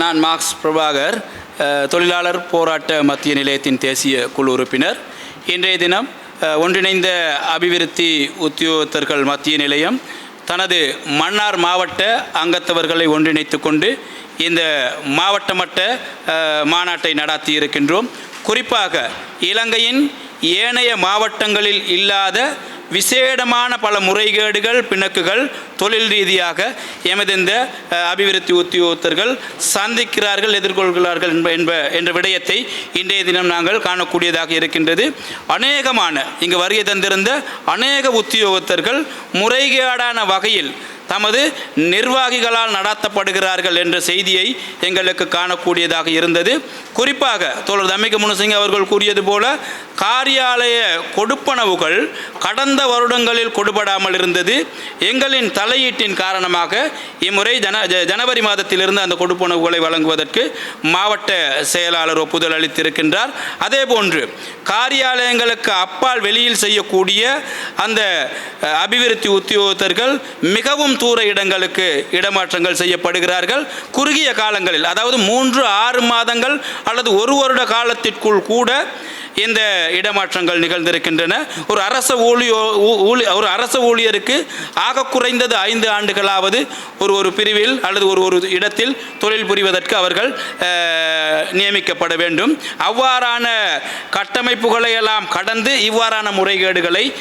நான் மார்க்ஸ் பிரபாகர் தொழிலாளர் போராட்ட மத்திய நிலையத்தின் தேசிய குழு உறுப்பினர். இன்றைய தினம் ஒன்றிணைந்த அபிவிருத்தி உத்தியோகத்தர்கள் மத்திய நிலையம் தனது மன்னார் மாவட்ட அங்கத்தவர்களை ஒன்றிணைத்து கொண்டு இந்த மாவட்டமட்ட மாநாட்டை நடத்தி இருக்கின்றோம். குறிப்பாக இலங்கையின் ஏனைய மாவட்டங்களில் இல்லாத விசேடமான பல முறைகேடுகள் பிணக்குகள் தொழில் ரீதியாக எமது இந்த அபிவிருத்தி உத்தியோகத்தர்கள் சந்திக்கிறார்கள் எதிர்கொள்கிறார்கள் என்ப என்ப என்ற விடயத்தை இன்றைய தினம் நாங்கள் காணக்கூடியதாக இருக்கின்றது. அநேகமான இங்கு வருகை தந்திருந்த அநேக உத்தியோகத்தர்கள் முறைகேடான வகையில் தமது நிர்வாகிகளால் நடத்தப்படுகிறார்கள் என்ற செய்தியை எங்களுக்கு காணக்கூடியதாக இருந்தது. குறிப்பாக தோழர் தம்மிக முனுசிங் அவர்கள் கூறியது போல காரியாலய கொடுப்பனவுகள் கடந்த வருடங்களில் கொடுபடாமல் இருந்தது. எங்களின் தலையீட்டின் காரணமாக இம்முறை ஜன ஜ- ஜனவரி மாதத்திலிருந்து அந்த கொடுப்பனவுகளை வழங்குவதற்கு மாவட்ட செயலாளர் ஒப்புதல் அளித்திருக்கின்றார். அதேபோன்று காரியாலயங்களுக்கு அப்பால் வெளியில் செய்யக்கூடிய அந்த அபிவிருத்தி உத்தியோகத்தர்கள் மிகவும் தூர இடங்களுக்கு இடமாற்றங்கள் செய்யப்படுகிறார்கள். குறுகிய காலங்களில் அதாவது மூன்று ஆறு மாதங்கள் அல்லது ஒரு வருட காலத்திற்குள் கூட இந்த இடமாற்றங்கள் நிகழ்ந்திருக்கின்றன. ஒரு அரச ஊழியோ ஊ- ஊழி ஒரு அரச ஊழியருக்கு ஆக குறைந்தது ஐந்து ஆண்டுகளாவது ஒரு ஒரு பிரிவில் அல்லது ஒரு ஒரு இடத்தில் தொழில் புரிவதற்கு அவர்கள் நியமிக்கப்பட வேண்டும். அவ்வாறான கட்டமைப்புகளை எல்லாம் கடந்து இவ்வாறான முறைகேடுகளை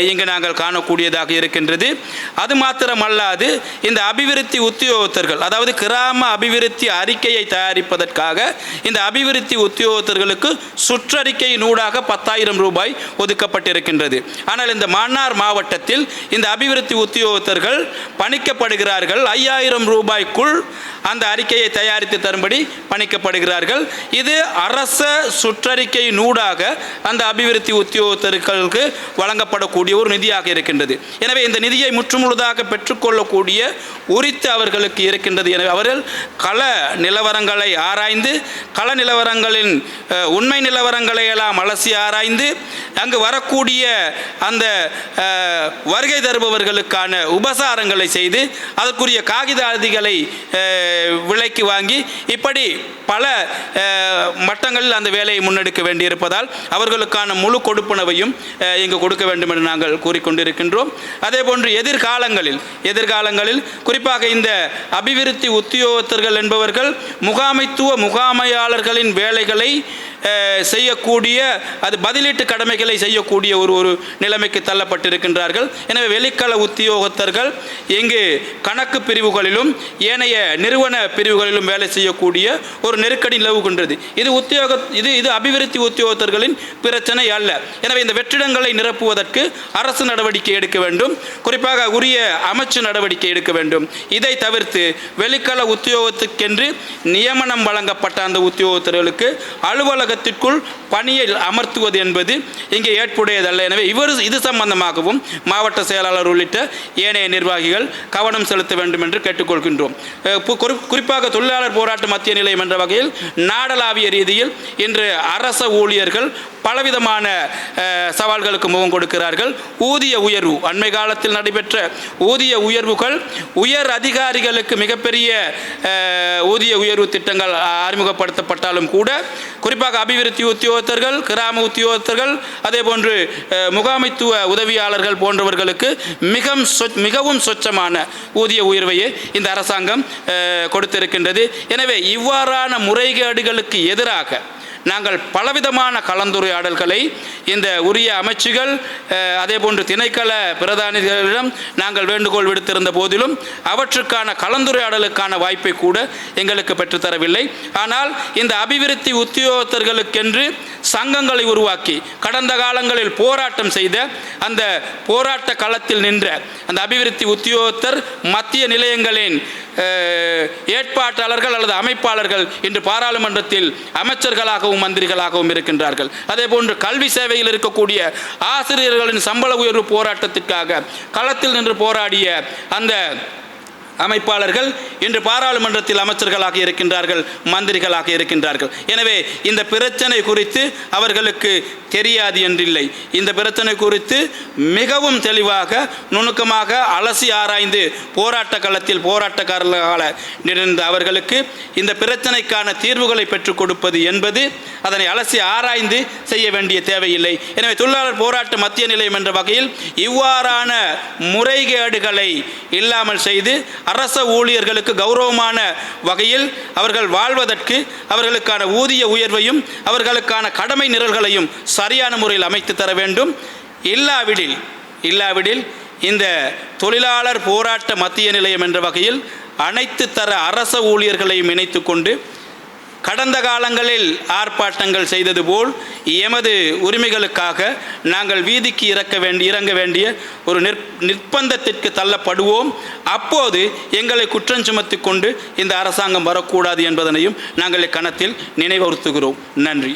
இங்கு நாங்கள் காணக்கூடியதாக இருக்கின்றது. அது மாத்திரமல்லாது இந்த அபிவிருத்தி உத்தியோகத்தர்கள் அதாவது கிராம அபிவிருத்தி அறிக்கையை தயாரிப்பதற்காக இந்த அபிவிருத்தி உத்தியோகத்தர்களுக்கு சுற்ற சுற்றறிக்கையின் ஊடாக பத்தாயிரம் ரூபாய் ஒதுக்கப்பட்டிருக்கின்றது ஆனால் இந்த மன்னார் மாவட்டத்தில் இந்த அபிவிருத்தி உத்தியோகத்தர்கள் பணிக்கப்படுகிறார்கள் ஐயாயிரம் ரூபாய்க்குள் அந்த அறிக்கையை தயாரித்து தரும்படி பணிக்கப்படுகிறார்கள் இது அரச சுற்றறிக்கையின் ஊடாக அந்த அபிவிருத்தி உத்தியோகத்தர்களுக்கு வழங்கப்படக்கூடிய ஒரு நிதியாக இருக்கின்றது எனவே இந்த நிதியை முற்றுமுழுதாக பெற்றுக்கொள்ளக்கூடிய உரித்து அவர்களுக்கு இருக்கின்றது எனவே அவர்கள் கள நிலவரங்களை ஆராய்ந்து கள நிலவரங்களின் உண்மை நிலவரங்கள் எல்லாம் அலசி ஆராய்ந்து அங்கு வரக்கூடிய அந்த வருகை தருபவர்களுக்கான உபசாரங்களை செய்து அதற்குரிய காகிதாதிகளை விலைக்கு வாங்கி இப்படி பல மட்டங்களில் அந்த வேலையை முன்னெடுக்க வேண்டியிருப்பதால் அவர்களுக்கான முழு கொடுப்பனவையும் இங்கு கொடுக்க வேண்டும் என்று நாங்கள் கூறிக்கொண்டிருக்கின்றோம். அதேபோன்று எதிர்காலங்களில் எதிர்காலங்களில் குறிப்பாக இந்த அபிவிருத்தி உத்தியோகத்தர்கள் என்பவர்கள் முகாமைத்துவ முகாமையாளர்களின் வேலைகளை செய்யக்கூடிய அது பதிலீட்டு கடமைகளை செய்யக்கூடிய ஒரு ஒரு நிலைமைக்கு தள்ளப்பட்டிருக்கின்றார்கள். எனவே வெளிக்கள உத்தியோகத்தர்கள் இங்கு கணக்கு பிரிவுகளிலும் ஏனைய நிறுவன பிரிவுகளிலும் வேலை செய்யக்கூடிய ஒரு நெருக்கடி நிலவுகின்றது. இது உத்தியோக இது இது அபிவிருத்தி உத்தியோகத்தர்களின் பிரச்சனை அல்ல. எனவே இந்த வெற்றிடங்களை நிரப்புவதற்கு அரசு நடவடிக்கை எடுக்க வேண்டும். குறிப்பாக உரிய அமைச்சு நடவடிக்கை எடுக்க வேண்டும். இதை தவிர்த்து வெளிக்கள உத்தியோகத்துக்கென்று நியமனம் வழங்கப்பட்ட அந்த உத்தியோகத்தர்களுக்கு அலுவலக அலுவலகத்திற்குள் பணியில் அமர்த்துவது என்பது இங்கே ஏற்புடையதல்ல. எனவே இவர் இது சம்பந்தமாகவும் மாவட்ட செயலாளர் உள்ளிட்ட ஏனைய நிர்வாகிகள் கவனம் செலுத்த வேண்டும் என்று கேட்டுக்கொள்கின்றோம். குறிப்பாக தொழிலாளர் போராட்ட மத்திய நிலையம் என்ற வகையில் நாடளாவிய ரீதியில் இன்று அரச ஊழியர்கள் பலவிதமான சவால்களுக்கு முகம் கொடுக்கிறார்கள். ஊதிய உயர்வு அண்மை காலத்தில் நடைபெற்ற ஊதிய உயர்வுகள் உயர் அதிகாரிகளுக்கு மிகப்பெரிய ஊதிய உயர்வு திட்டங்கள் அறிமுகப்படுத்தப்பட்டாலும் கூட குறிப்பாக அபிவிருத்தி உத்தியோகத்தர்கள் கிராம உத்தியோகத்தர்கள் அதே போன்று முகாமைத்துவ உதவியாளர்கள் போன்றவர்களுக்கு மிக மிகவும் சொச்சமான ஊதிய உயர்வையே இந்த அரசாங்கம் கொடுத்திருக்கின்றது. எனவே இவ்வாறான முறைகேடுகளுக்கு எதிராக நாங்கள் பலவிதமான கலந்துரையாடல்களை இந்த உரிய அமைச்சுகள் அதே அதேபோன்று திணைக்கள பிரதானிகளிடம் நாங்கள் வேண்டுகோள் விடுத்திருந்த போதிலும் அவற்றுக்கான கலந்துரையாடலுக்கான வாய்ப்பை கூட எங்களுக்கு பெற்றுத்தரவில்லை. ஆனால் இந்த அபிவிருத்தி உத்தியோகத்தர்களுக்கென்று சங்கங்களை உருவாக்கி கடந்த காலங்களில் போராட்டம் செய்த அந்த போராட்ட களத்தில் நின்ற அந்த அபிவிருத்தி உத்தியோகத்தர் மத்திய நிலையங்களின் ஏற்பாட்டாளர்கள் அல்லது அமைப்பாளர்கள் இன்று பாராளுமன்றத்தில் அமைச்சர்களாகவும் மந்திரிகளாகவும் இருக்கின்றார்கள். அதே போன்று கல்வி சேவையில் இருக்கக்கூடிய ஆசிரியர்களின் சம்பள உயர்வு போராட்டத்திற்காக களத்தில் நின்று போராடிய அந்த அமைப்பாளர்கள் இன்று பாராளுமன்றத்தில் அமைச்சர்களாக இருக்கின்றார்கள் மந்திரிகளாக இருக்கின்றார்கள். எனவே இந்த பிரச்சனை குறித்து அவர்களுக்கு தெரியாது என்றில்லை. இந்த பிரச்சனை குறித்து மிகவும் தெளிவாக நுணுக்கமாக அலசி ஆராய்ந்து போராட்ட களத்தில் போராட்டக்காரர்களாக நிறைந்த அவர்களுக்கு இந்த பிரச்சனைக்கான தீர்வுகளை பெற்றுக் கொடுப்பது என்பது அதனை அலசி ஆராய்ந்து செய்ய வேண்டிய தேவையில்லை. எனவே தொழிலாளர் போராட்ட மத்திய நிலையம் என்ற வகையில் இவ்வாறான முறைகேடுகளை இல்லாமல் செய்து அரச ஊழியர்களுக்கு கௌரவமான வகையில் அவர்கள் வாழ்வதற்கு அவர்களுக்கான ஊதிய உயர்வையும் அவர்களுக்கான கடமை நிரல்களையும் சரியான முறையில் அமைத்து தர வேண்டும். இல்லாவிடில் இல்லாவிடில் இந்த தொழிலாளர் போராட்ட மத்திய நிலையம் என்ற வகையில் அனைத்து தர அரச ஊழியர்களையும் இணைத்து கொண்டு கடந்த காலங்களில் ஆர்ப்பாட்டங்கள் செய்தது போல் எமது உரிமைகளுக்காக நாங்கள் வீதிக்கு இறக்க வேண்டி இறங்க வேண்டிய ஒரு நிர்பந்தத்திற்கு தள்ளப்படுவோம். அப்போது எங்களை குற்றம் சுமத்தி கொண்டு இந்த அரசாங்கம் வரக்கூடாது என்பதனையும் நாங்கள் இக்கணத்தில் நினைவுறுத்துகிறோம். நன்றி.